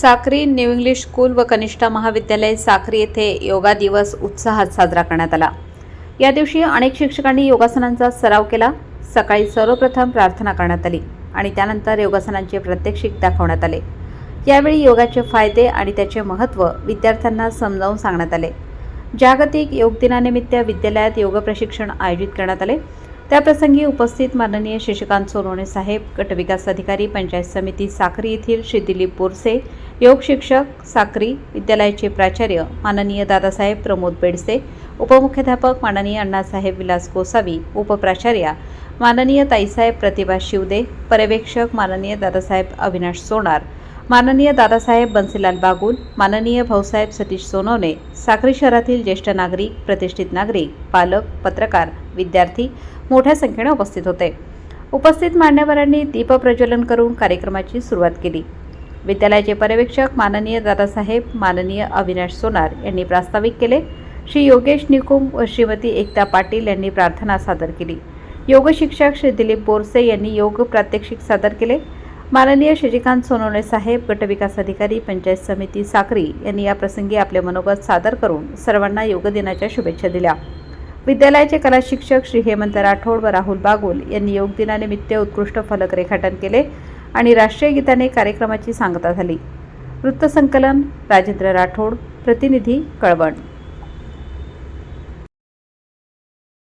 Sakri new English school व कनिष्ठा महाविद्यालय साक्री येथे योगा दिवस उत्साहात साजरा करण्यात आला. या दिवशी अनेक शिक्षकांनी योगासनांचा सराव केला. सकाळी सर्वप्रथम प्रार्थना करण्यात आली आणि त्यानंतर योगासनांचे प्रात्यक्षिक दाखवण्यात आले. यावेळी योगाचे फायदे आणि त्याचे महत्त्व विद्यार्थ्यांना समजावून सांगण्यात आले. जागतिक योग दिनानिमित्त विद्यालयात योग प्रशिक्षण आयोजित करण्यात आले. त्याप्रसंगी उपस्थित माननीय शशिकांत सोनवणे साहेब गटविकास अधिकारी पंचायत समिती साखरी येथील श्री दिलीप बोरसे योग शिक्षक साक्री विद्यालयाचे प्राचार्य माननीय दादासाहेब प्रमोद बेडसे उपमुख्याध्यापक माननीय अण्णासाहेब विलास गोसावी उपप्राचार्या माननीय ताईसाहेब प्रतिभा शिवदे पर्यवेक्षक माननीय दादासाहेब अविनाश सोनार माननीय दादासाहेब बन्सीलाल बागुल माननीय भाऊसाहेब सतीश सोनवणे साक्री शहरातील ज्येष्ठ नागरिक प्रतिष्ठित नागरिक पालक पत्रकार विद्यार्थी मोठ्या संख्येने उपस्थित होते. उपस्थित मान्यवरांनी दीपप्रज्वलन करून कार्यक्रमाची सुरुवात केली. विद्यालयाचे पर्यवेक्षक माननीय दादासाहेब माननीय अविनाश सोनार यांनी प्रास्ताविक केले. श्री योगेश निकुम व श्रीमती एकता पाटील यांनी प्रार्थना सादर केली. योग शिक्षक श्री दिलीप बोरसे यांनी योग प्रात्यक्षिक सादर केले. माननीय श्रीकांत सोनवणे साहेब गटविकास अधिकारी पंचायत समिती साक्री यांनी या प्रसंगी आपले मनोगत सादर करून सर्वांना योग दिनाच्या शुभेच्छा दिल्या. विद्यालयाचे कला शिक्षक श्री हेमंत राठोड व राहुल बागुल यांनी योग दिनानिमित्त उत्कृष्ट फलक रेखाटन केले. आणि राष्ट्रीय गीताने कार्यक्रमाची सांगता झाली. वृत्तसंकलन राजेंद्र राठोड प्रतिनिधी कळवण.